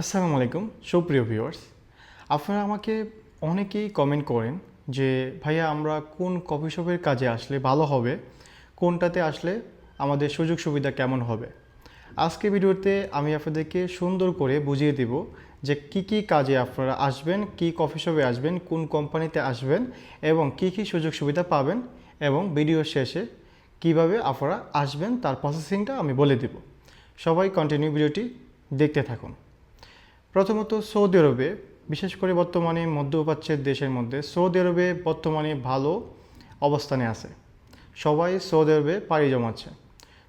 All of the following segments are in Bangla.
আসসালামু আলাইকুম, সুপ্রিয় ভিউয়ার্স আপনারা আমাকে অনেকেই কমেন্ট করেন যে, ভাইয়া, আমরা কোন কফি শপের কাজে আসলে ভালো হবে? কোনটাতে আসলে আমাদের সুযোগ সুবিধা কেমন হবে? আজকে ভিডিওতে আমি আপনাদেরকে সুন্দর করে বুঝিয়ে দেব যে, কি কি কাজে আপনারা আসবেন, কি কফি শপে আসবেন, কোন কোম্পানিতে আসবেন এবং কি কি সুযোগ সুবিধা পাবেন এবং ভিডিও শেষে কীভাবে আপনারা আসবেন, তার প্রসেসিংটা আমি বলে দেব। সবাই কন্টিনিউ ভিডিওটি দেখতে থাকুন। প্রথমত সৌদি আরবে, বিশেষ করে বর্তমানে মধ্যপ্রাচ্যের দেশের মধ্যে সৌদি আরবে বর্তমানে ভালো অবস্থানে আছে। সবাই সৌদি আরবে পাড়ি জমাচ্ছে।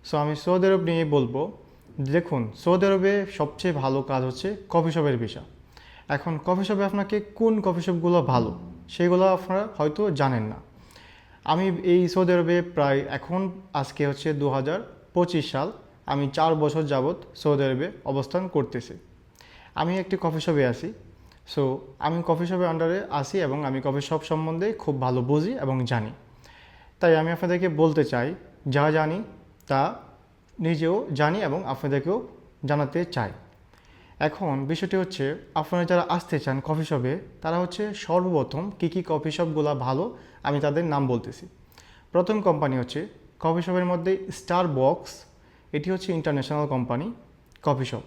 সো আমি সৌদি আরব নিয়ে বলব, দেখুন, সৌদি আরবে সবচেয়ে ভালো কাজ হচ্ছে কফি শপের বিষয় এখন কফি শপে আপনাকে কোন কফি শপগুলো ভালো, সেগুলো আপনারা হয়তো জানেন না। আমি এই সৌদি আরবে প্রায় এখন, আজকে হচ্ছে দু হাজার পঁচিশ সাল, আমি চার বছর যাবৎ সৌদি আরবে অবস্থান করতেছি। আমি একটি কফি শপে আছি। সো আমি কফি শপের আন্ডারে আসি এবং আমি কফি শপ সম্বন্ধে খুব ভালো বুঝি এবং জানি। তাই আমি আপনাদেরকে বলতে চাই, যা জানি তা নিজেও জানি এবং আপনাদেরকেও জানাতে চাই। এখন বিষয়টি হচ্ছে, আপনারা যারা আসতে চান কফি শপে তারা হচ্ছে সর্বপ্রথম কী কী কফি শপগুলো ভালো, আমি তাদের নাম বলতেছি। প্রথম কোম্পানি হচ্ছে কফি শপের মধ্যে স্টার বক্স এটি হচ্ছে ইন্টারন্যাশনাল কোম্পানি কফি শপ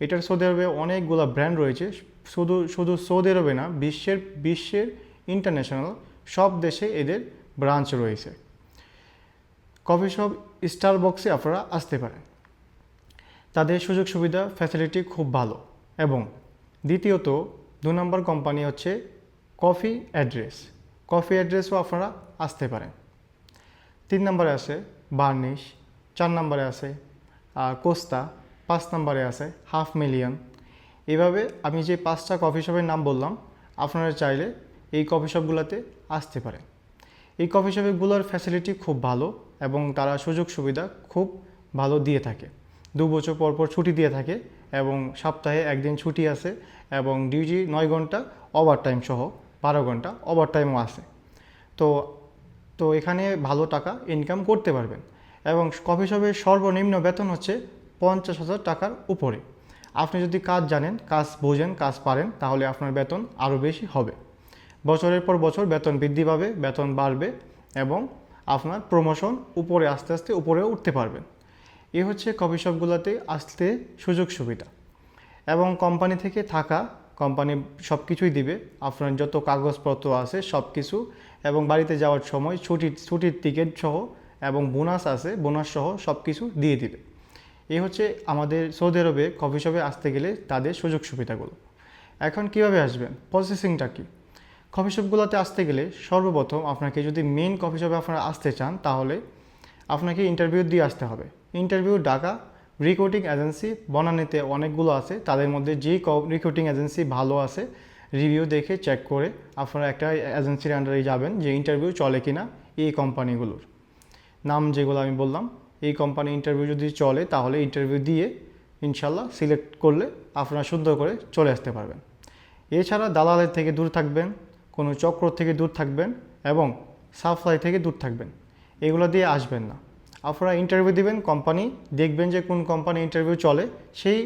এটার সৌদি আরবে অনেকগুলো ব্র্যান্ড রয়েছে। শুধু শুধু সৌদি আরবে না, বিশ্বের বিশ্বের ইন্টারন্যাশনাল সব দেশে এদের ব্রাঞ্চ রয়েছে। কফি শপ স্টার বক্সে আপনারা আসতে পারেন। তাদের সুযোগ সুবিধা ফ্যাসিলিটি খুব ভালো। এবং দ্বিতীয়ত, দু নম্বর কোম্পানি হচ্ছে কফি অ্যাড্রেস। কফি অ্যাড্রেসও আপনারা আসতে পারেন। তিন নম্বরে আছে বার্নিশ, চার নম্বরে আছে কোস্তা পাঁচ নম্বরে আছে, হাফ মিলিয়ন। এভাবে আমি যে পাঁচটা কফি শপের নাম বললাম, আপনারা চাইলে এই কফি শপগুলোতে আসতে পারেন। এই কফি শপগুলোর ফ্যাসিলিটি খুব ভালো এবং তারা সুযোগ সুবিধা খুব ভালো দিয়ে থাকে। দু বছর পর পর ছুটি দিয়ে থাকে এবং সপ্তাহে একদিন ছুটি আছে এবং ডিউটি নয় ঘণ্টা ওভার টাইম সহ বারো ঘণ্টা ওভার টাইমও আছে। তো তো এখানে ভালো টাকা ইনকাম করতে পারবেন। এবং কফি শপের সর্বনিম্ন বেতন হচ্ছে পঞ্চাশ হাজার টাকার উপরে। আপনি যদি কাজ জানেন, কাজ বোঝেন, কাজ পারেন, তাহলে আপনার বেতন আরও বেশি হবে। বছরের পর বছর বেতন বৃদ্ধি পাবে, বেতন বাড়বে এবং আপনার প্রমোশন উপরে আস্তে আস্তে উপরে উঠতে পারবেন। এ হচ্ছে কফি শপগুলোতে আসতে সুযোগ সুবিধা। এবং কোম্পানি থেকে থাকা কোম্পানি সব কিছুই দিবে। আপনার যত কাগজপত্র আছে সব কিছু এবং বাড়িতে যাওয়ার সময় ছুটির ছুটির টিকিট সহ এবং বোনাস আছে বোনাস সহ সব কিছু দিয়ে দিবে। এই হচ্ছে আমাদের সৌদি আরবে কফি শপে আসতে গেলে তাদের সুযোগ সুবিধাগুলো। এখন কীভাবে আসবেন? প্রসেসিংটা কি? কফি শপগুলোতে আসতে গেলে সর্বপ্রথম আপনাকে যদি মেন কফি শপে আপনারা আসতে চান, তাহলে আপনাকে ইন্টারভিউ দিয়ে আসতে হবে। ইন্টারভিউ ডাকা রিক্রুটিং এজেন্সি বনানীতে অনেকগুলো আছে। তাদের মধ্যে যেই রিক্রুটিং এজেন্সি ভালো আছে রিভিউ দেখে চেক করে আপনারা একটা এজেন্সির আন্ডারে যাবেন যে ইন্টারভিউ চলে কিনা এই কোম্পানিগুলোর নাম যেগুলো আমি বললাম এই কোম্পানি ইন্টারভিউ যদি চলে, তাহলে ইন্টারভিউ দিয়ে ইনশাল্লাহ সিলেক্ট করলে আপনারা সুন্দর করে চলে আসতে পারবেন। এছাড়া দালালের থেকে দূর থাকবেন, কোনো চক্র থেকে দূর থাকবেন এবং সাপ্লাই থেকে দূর থাকবেন। এগুলো দিয়ে আসবেন না। আপনারা ইন্টারভিউ দিবেন কোম্পানি দেখবেন যে কোন কোম্পানি ইন্টারভিউ চলে, সেই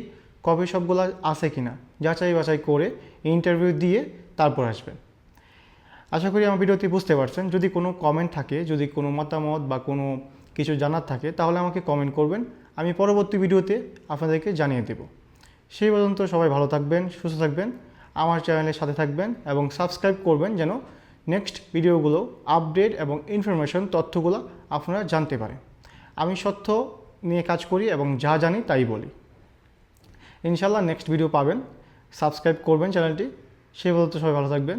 কফি শপগুলো আছে কি না যাচাই বাছাই করে ইন্টারভিউ দিয়ে তারপর আসবেন। আশা করি আমার ভিডিওটি বুঝতে পারছেন। যদি কোনো কমেন্ট থাকে, যদি কোনো মতামত বা কোনো কিছু জানার থাকে, তাহলে আমাকে কমেন্ট করবেন। আমি পরবর্তী ভিডিওতে আপনাদেরকে জানিয়ে দেব। সেই পর্যন্ত সবাই ভালো থাকবেন, সুস্থ থাকবেন, আমার চ্যানেলের সাথে থাকবেন এবং সাবস্ক্রাইব করবেন যেন নেক্সট ভিডিওগুলো আপডেট এবং ইনফরমেশন তথ্যগুলো আপনারা জানতে পারেন। আমি সত্য নিয়ে কাজ করি এবং যা জানি তাই বলি। ইনশাল্লাহ নেক্সট ভিডিও পাবেন সাবস্ক্রাইব করবেন চ্যানেলটি সেই পর্যন্ত সবাই ভালো থাকবেন।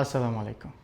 আসসালামু আলাইকুম।